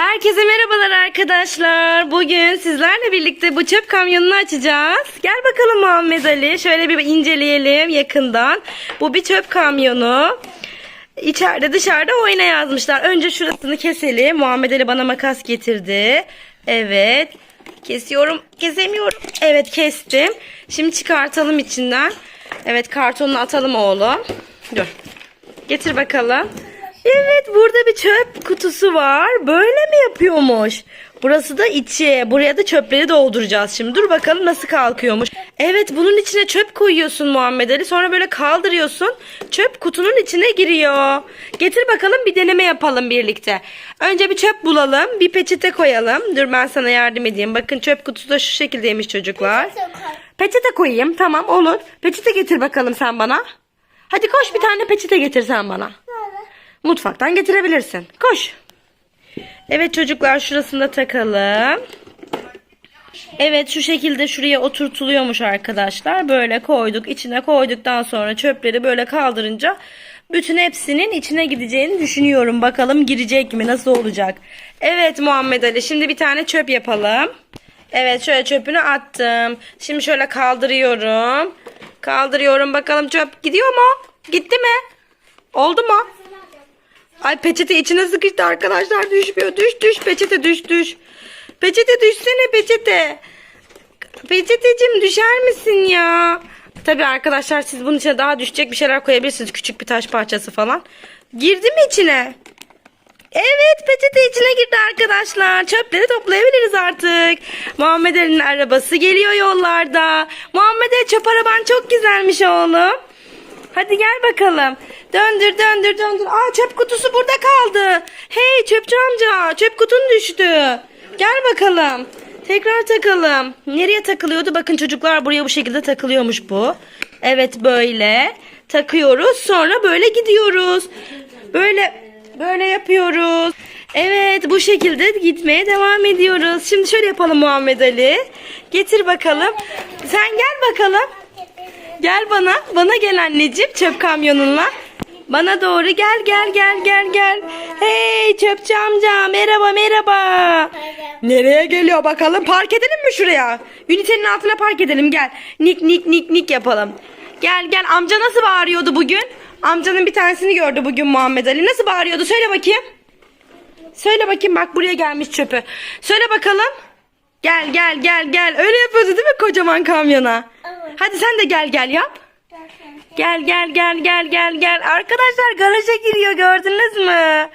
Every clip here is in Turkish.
Herkese merhabalar arkadaşlar. Bugün sizlerle birlikte bu çöp kamyonunu açacağız. Gel bakalım Muhammed Ali. Şöyle bir inceleyelim yakından. Bu bir çöp kamyonu. İçeride dışarıda oyna yazmışlar. Önce şurasını keselim. Muhammed Ali bana makas getirdi. Evet. Kesiyorum. Kesemiyorum. Evet kestim. Şimdi çıkartalım içinden. Evet kartonunu atalım oğlum. Dur. Getir bakalım. Evet burada bir çöp kutusu var. Böyle mi yapıyormuş? Burası da içi. Buraya da çöpleri dolduracağız şimdi. Dur bakalım nasıl kalkıyormuş. Evet bunun içine çöp koyuyorsun Muhammed Ali. Sonra böyle kaldırıyorsun. Çöp kutunun içine giriyor. Getir bakalım bir deneme yapalım birlikte. Önce bir çöp bulalım. Bir peçete koyalım. Dur ben sana yardım edeyim. Bakın çöp kutusu da şu şekildeymiş çocuklar. Peçete koyayım. Tamam olur. Peçete getir bakalım sen bana. Hadi koş bir tane peçete getir sen bana. Mutfaktan getirebilirsin. Koş. Evet çocuklar şurasını da takalım. Evet şu şekilde şuraya oturtuluyormuş arkadaşlar. Böyle koyduk. içine koyduktan sonra çöpleri böyle kaldırınca bütün hepsinin içine gideceğini düşünüyorum. Bakalım girecek mi? Nasıl olacak? Evet Muhammed Ali. Şimdi bir tane çöp yapalım. Evet şöyle çöpünü attım. Şimdi şöyle kaldırıyorum. Kaldırıyorum bakalım çöp gidiyor mu? Gitti mi? Oldu mu? Ay peçete içine sıkıştı arkadaşlar düşmüyor. Düş düş peçete düş düş. Peçete düşsene peçete. Peçeteciğim düşer misin ya? Tabii arkadaşlar siz bunun içine daha düşecek bir şeyler koyabilirsiniz. Küçük bir taş parçası falan. Girdi mi içine? Evet peçete içine girdi arkadaşlar. Çöpleri toplayabiliriz artık. Muhammed Ali'nin arabası geliyor yollarda. Muhammed Ali çöp araban çok güzelmiş oğlum. Hadi gel bakalım. Döndür döndür döndür. Aa çöp kutusu burada kaldı. Hey çöpçü amca çöp kutun düştü. Gel bakalım. Tekrar takalım. Nereye takılıyordu? Bakın çocuklar buraya bu şekilde takılıyormuş bu. Evet böyle takıyoruz. Sonra böyle gidiyoruz. Böyle böyle yapıyoruz. Evet bu şekilde gitmeye devam ediyoruz. Şimdi şöyle yapalım Muhammed Ali. Getir bakalım. Sen gel bakalım. Gel bana. Bana gel anneciğim çöp kamyonunla. Bana doğru gel gel gel gel gel. Hey çöpçü amca merhaba merhaba. Nereye geliyor bakalım? Park edelim mi şuraya? Ünitenin altına park edelim gel. Nik nik nik nik yapalım. Gel gel amca nasıl bağırıyordu bugün? Amcanın bir tanesini gördü bugün Muhammed Ali. Nasıl bağırıyordu? Söyle bakayım. Söyle bakayım bak buraya gelmiş çöpü. Söyle bakalım. Gel gel gel gel. Öyle yapıyordu değil mi kocaman kamyona? Hadi sen de gel gel yap. Gel gel gel gel gel gel. Arkadaşlar garaja giriyor gördünüz mü?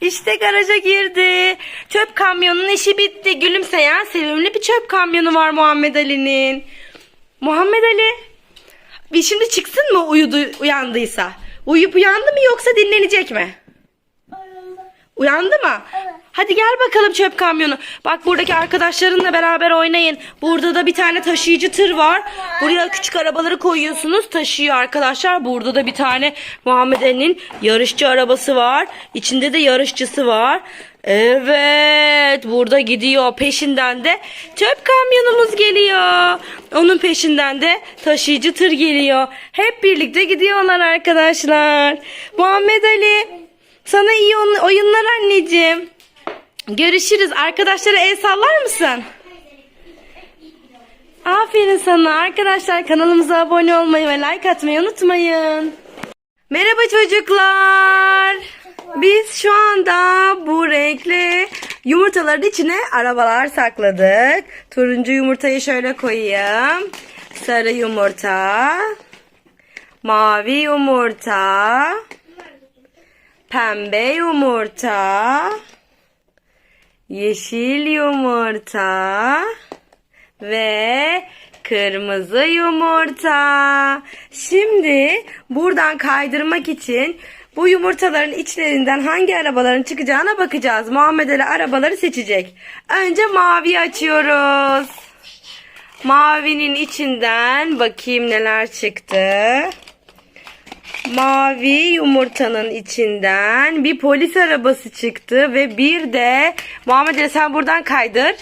İşte garaja girdi. Çöp kamyonunun işi bitti. Gülümseyen sevimli bir çöp kamyonu var Muhammed Ali'nin. Muhammed Ali. Bir şimdi çıksın mı uyudu uyandıysa? Uyuyup uyandı mı yoksa dinlenecek mi? Uyandı mı? Hadi gel bakalım çöp kamyonu. Bak buradaki arkadaşlarınla beraber oynayın. Burada da bir tane taşıyıcı tır var. Buraya küçük arabaları koyuyorsunuz. Taşıyor arkadaşlar. Burada da bir tane Muhammed Ali'nin yarışçı arabası var. İçinde de yarışçısı var. Evet. Burada gidiyor. Peşinden de çöp kamyonumuz geliyor. Onun peşinden de taşıyıcı tır geliyor. Hep birlikte gidiyorlar arkadaşlar. Muhammed Ali sana iyi oyun- oyunlar anneciğim. Görüşürüz. Arkadaşlara el sallar mısın? Aferin sana. Arkadaşlar kanalımıza abone olmayı ve like atmayı unutmayın. Merhaba çocuklar. Biz şu anda bu renkli yumurtaların içine arabalar sakladık. Turuncu yumurtayı şöyle koyayım. Sarı yumurta. Mavi yumurta. Pembe yumurta. Yeşil yumurta ve kırmızı yumurta. Şimdi buradan kaydırmak için bu yumurtaların içlerinden hangi arabaların çıkacağına bakacağız. Muhammed Ali arabaları seçecek. Önce mavi açıyoruz. Mavinin içinden bakayım neler çıktı. Mavi yumurtanın içinden bir polis arabası çıktı ve bir de Muhammed sen buradan kaydır.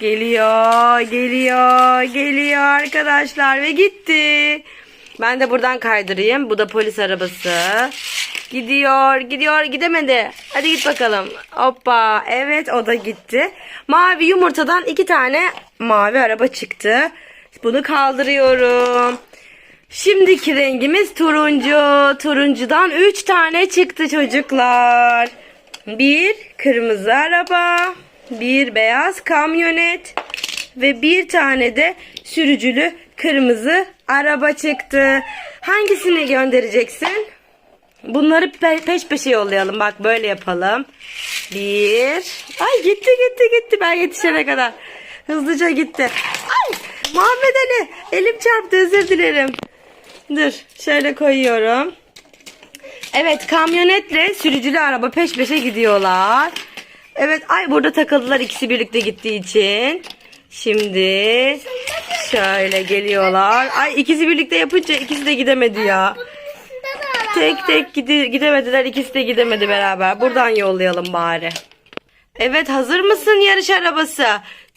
Geliyor, geliyor, geliyor arkadaşlar ve gitti. Ben de buradan kaydırayım. Bu da polis arabası. Gidiyor, gidiyor, gidemedi. Hadi git bakalım. Hoppa. Evet, o da gitti. Mavi yumurtadan iki tane mavi araba çıktı. Bunu kaldırıyorum. Şimdiki rengimiz turuncu. Turuncudan üç tane çıktı çocuklar. Bir kırmızı araba, bir beyaz kamyonet ve bir tane de sürücülü kırmızı araba çıktı. Hangisini göndereceksin? Bunları pe- peş peşe yollayalım. Bak böyle yapalım. Bir. Ay gitti gitti gitti. Ben yetişene kadar. Hızlıca gitti. Ay Muhammed Ali. Elim çarptı özür dilerim. Dur şöyle koyuyorum. Evet kamyonetle sürücülü araba peş peşe gidiyorlar. Evet ay burada takıldılar ikisi birlikte gittiği için. Şimdi şöyle geliyorlar. Ay ikisi birlikte yapınca ikisi de gidemedi ya. Tek tek gidi- gidemediler ikisi de gidemedi beraber. Buradan yollayalım bari. Evet hazır mısın yarış arabası?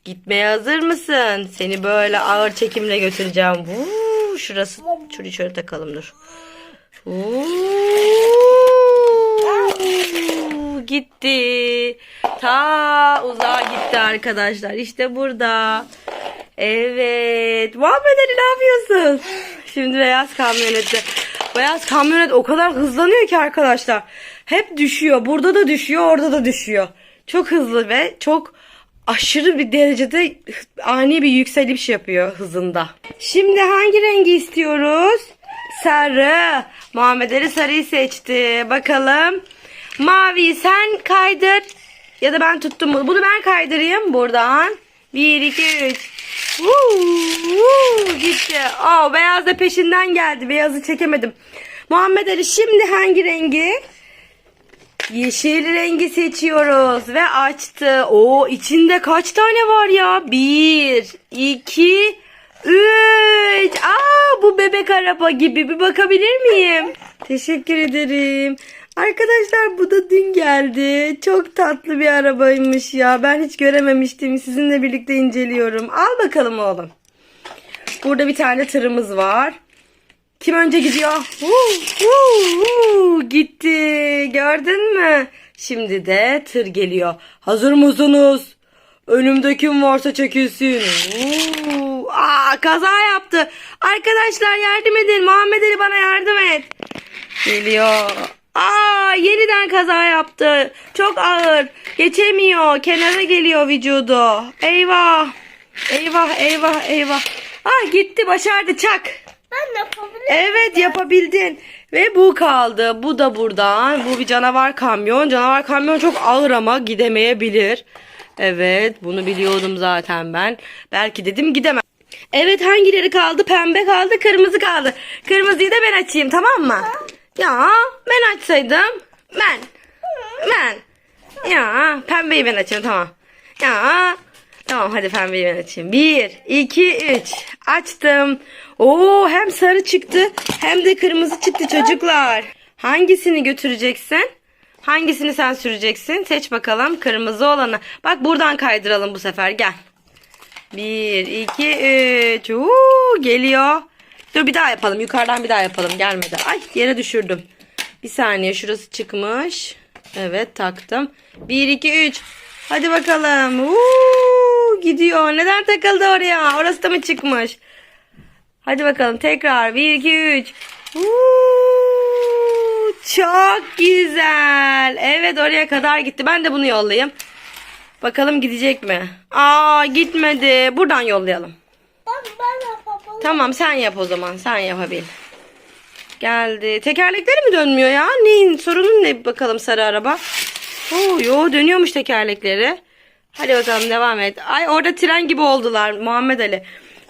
Gitmeye hazır mısın? Seni böyle ağır çekimle götüreceğim. Vuu, şurası şurayı şöyle takalım dur. Vuu, gitti. Ta uzağa gitti arkadaşlar. İşte burada. Evet. Muhammed Ali ne yapıyorsun? Şimdi beyaz kamyonette. Beyaz kamyonet o kadar hızlanıyor ki arkadaşlar. Hep düşüyor. Burada da düşüyor, orada da düşüyor. Çok hızlı ve çok aşırı bir derecede ani bir yükseliş yapıyor hızında. Şimdi hangi rengi istiyoruz? Sarı. Muhammed Ali sarıyı seçti. Bakalım. Mavi sen kaydır. Ya da ben tuttum bunu. Bunu ben kaydırayım buradan. 1, 2, 3. Woo, woo, gitti. Aa, beyaz da peşinden geldi. Beyazı çekemedim. Muhammed Ali şimdi hangi rengi? Yeşil rengi seçiyoruz ve açtı. O içinde kaç tane var ya? Bir, iki, üç. Aa bu bebek araba gibi bir bakabilir miyim? Teşekkür ederim. Arkadaşlar bu da dün geldi. Çok tatlı bir arabaymış ya. Ben hiç görememiştim. Sizinle birlikte inceliyorum. Al bakalım oğlum. Burada bir tane tırımız var. Kim önce gidiyor? Huu, huu, huu. Gitti. Gördün mü? Şimdi de tır geliyor. Hazır mısınız? Önümde kim varsa çekilsin. Aa, kaza yaptı. Arkadaşlar yardım edin. Muhammed Ali bana yardım et. Geliyor. Aa, yeniden kaza yaptı. Çok ağır. Geçemiyor. Kenara geliyor vücudu. Eyvah. Eyvah, eyvah, eyvah. Ah gitti, başardı. Çak. Ben yapabilirim. Evet yapabildin. Ve bu kaldı. Bu da buradan. Bu bir canavar kamyon. Canavar kamyon çok ağır ama gidemeyebilir. Evet bunu biliyordum zaten ben. Belki dedim gidemem. Evet hangileri kaldı? Pembe kaldı, kırmızı kaldı. Kırmızıyı da ben açayım tamam mı? Ya ben açsaydım. Ben. Ben. Ya pembeyi ben açayım tamam. Ya Tamam hadi pembeyi ben açayım. Bir, iki, üç. Açtım. Oo hem sarı çıktı hem de kırmızı çıktı çocuklar. Hangisini götüreceksin? Hangisini sen süreceksin? Seç bakalım kırmızı olanı. Bak buradan kaydıralım bu sefer gel. Bir, iki, üç. Uuu, geliyor. Dur bir daha yapalım. Yukarıdan bir daha yapalım. Gelmedi. Ay yere düşürdüm. Bir saniye şurası çıkmış. Evet taktım. Bir, iki, üç. Hadi bakalım. Uuu, gidiyor. Neden takıldı oraya? Orası da mı çıkmış? Hadi bakalım tekrar. Bir, iki, üç. Uuu, çok güzel. Evet oraya kadar gitti. Ben de bunu yollayayım. Bakalım gidecek mi? Aa gitmedi. Buradan yollayalım. Ben, ben yapabilirim. Tamam sen yap o zaman. Sen yapabil. Geldi. Tekerlekleri mi dönmüyor ya? Neyin sorunun ne bakalım sarı araba? Oo, yo dönüyormuş tekerlekleri. Hadi bakalım devam et. Ay orada tren gibi oldular Muhammed Ali.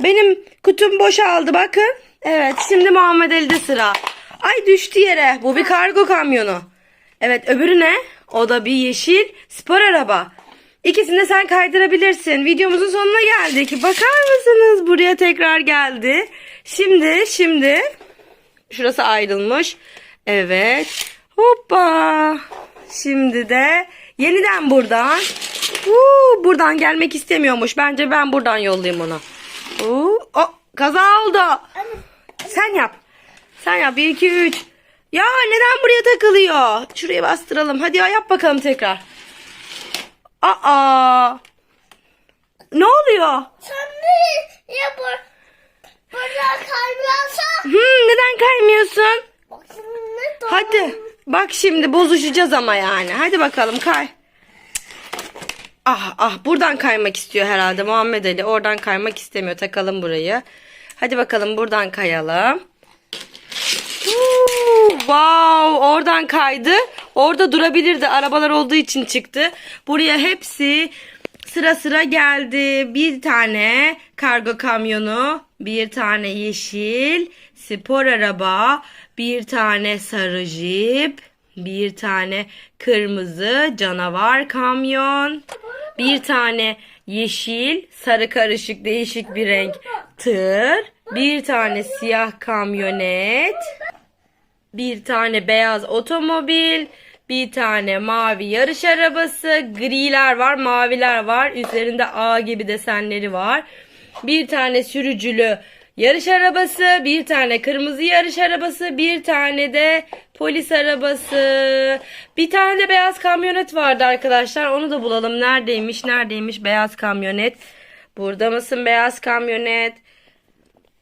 Benim kutum boşaldı bakın. Evet şimdi Muhammed Ali'de sıra. Ay düştü yere. Bu bir kargo kamyonu. Evet öbürü ne? O da bir yeşil spor araba. İkisini de sen kaydırabilirsin. Videomuzun sonuna geldik. Bakar mısınız? Buraya tekrar geldi. Şimdi şimdi şurası ayrılmış. Evet. Hoppa. Şimdi de yeniden buradan. Huu, buradan gelmek istemiyormuş. Bence ben buradan yollayayım onu. Huu, o, kaza oldu. Sen yap. Sen yap 1 2 3. Ya neden buraya takılıyor? Şuraya bastıralım. Hadi ya yap bakalım tekrar. Aa! Ne oluyor? Sen de ya bu burada kaymıyorsa Hmm, neden kaymıyorsun? ne. Hadi. Bak şimdi bozuşacağız ama yani. Hadi bakalım kay. Ah ah buradan kaymak istiyor herhalde Muhammed Ali. Oradan kaymak istemiyor. Takalım burayı. Hadi bakalım buradan kayalım. Huu, Wow oradan kaydı. Orada durabilirdi. Arabalar olduğu için çıktı. Buraya hepsi sıra sıra geldi. Bir tane kargo kamyonu, bir tane yeşil spor araba, bir tane sarı jip, bir tane kırmızı canavar kamyon, bir tane yeşil sarı karışık değişik bir renk tır, bir tane siyah kamyonet, bir tane beyaz otomobil, bir tane mavi yarış arabası, griler var, maviler var. Üzerinde A gibi desenleri var. Bir tane sürücülü yarış arabası, bir tane kırmızı yarış arabası, bir tane de polis arabası. Bir tane de beyaz kamyonet vardı arkadaşlar. Onu da bulalım. Neredeymiş? Neredeymiş beyaz kamyonet? Burada mısın beyaz kamyonet?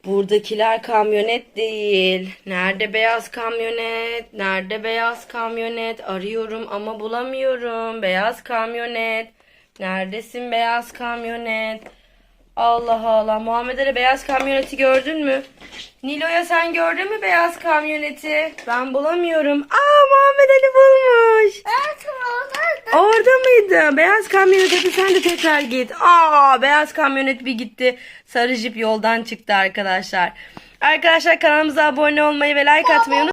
Buradakiler kamyonet değil. Nerede beyaz kamyonet? Nerede beyaz kamyonet? Arıyorum ama bulamıyorum. Beyaz kamyonet. Neredesin beyaz kamyonet? Allah Allah. Muhammed Ali beyaz kamyoneti gördün mü? Nilo'ya sen gördün mü beyaz kamyoneti? Ben bulamıyorum. Aa Muhammed Ali bulmuş. Evet orada. Orada mıydı? Beyaz kamyonet hadi sen de tekrar git. Aa beyaz kamyonet bir gitti. Sarı jip yoldan çıktı arkadaşlar. Arkadaşlar kanalımıza abone olmayı ve like atmayı unutmayın.